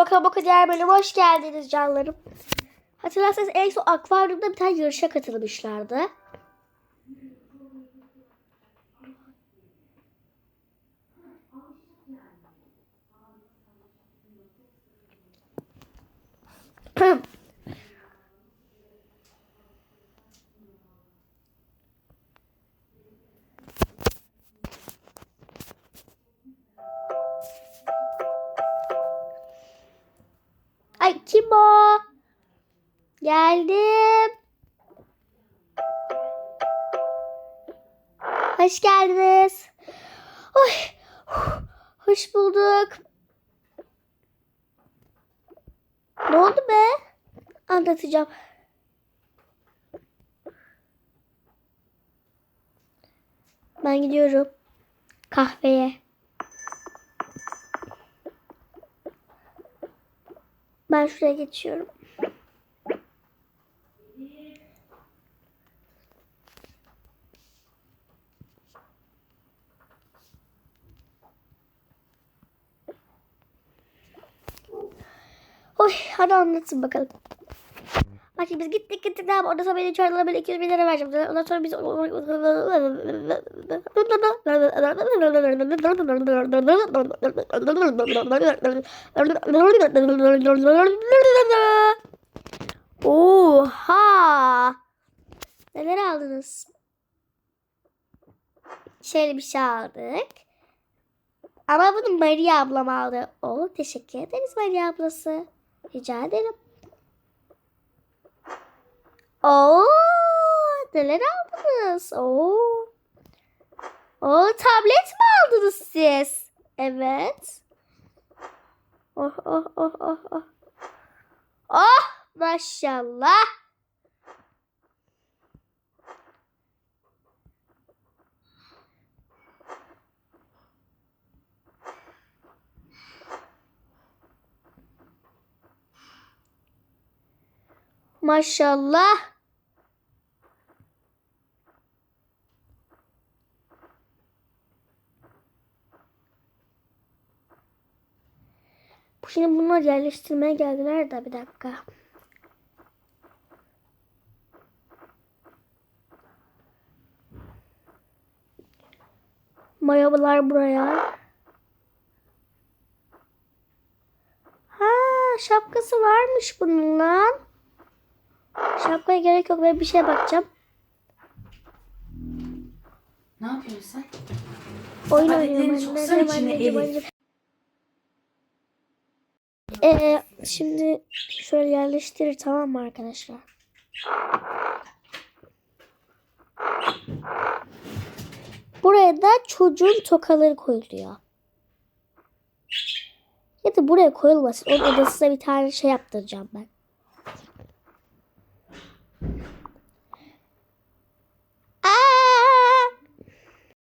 Toka Boka diğer bölüme hoş geldiniz canlarım. Hatırlarsanız en son akvaryumda bir tane yarışa katılmışlardı. Ay kim o? Geldim. Hoş geldiniz. Oy. Hoş bulduk. Ne oldu be? Anlatacağım. Ben gidiyorum. Kahveye. Ben şuraya geçiyorum. Oy hadi anlatın bakalım. Bak şimdi biz gittik gittik yapalım? Ondan sonra beni çağırdılar ben 200 bin lira vereceğim. Ondan sonra biz... Oha! Neler aldınız? Şöyle bir şey aldık. Ama bunu Maria ablam aldı. Oo, teşekkür ederiz Maria ablası. Rica ederim. Oo, neler aldınız? Oo. Oo, tablet mi aldınız siz? Evet. Oh oh oh oh oh. Oh maşallah. Maşallah. Şimdi bunlar yerleştirmeye geldiler de bir dakika. Mayalar buraya. Ha, şapkası varmış bunun lan. Şapkaya gerek yok. Ben bir şeye bakacağım. Ne yapıyorsun sen? Oyun oynuyorum. çok içine Elif. Ee, şimdi şöyle yerleştirir tamam mı arkadaşlar? Buraya da çocuğun tokaları koyuluyor. Ya da buraya koyulmasın. Onun odasına bir tane şey yaptıracağım ben.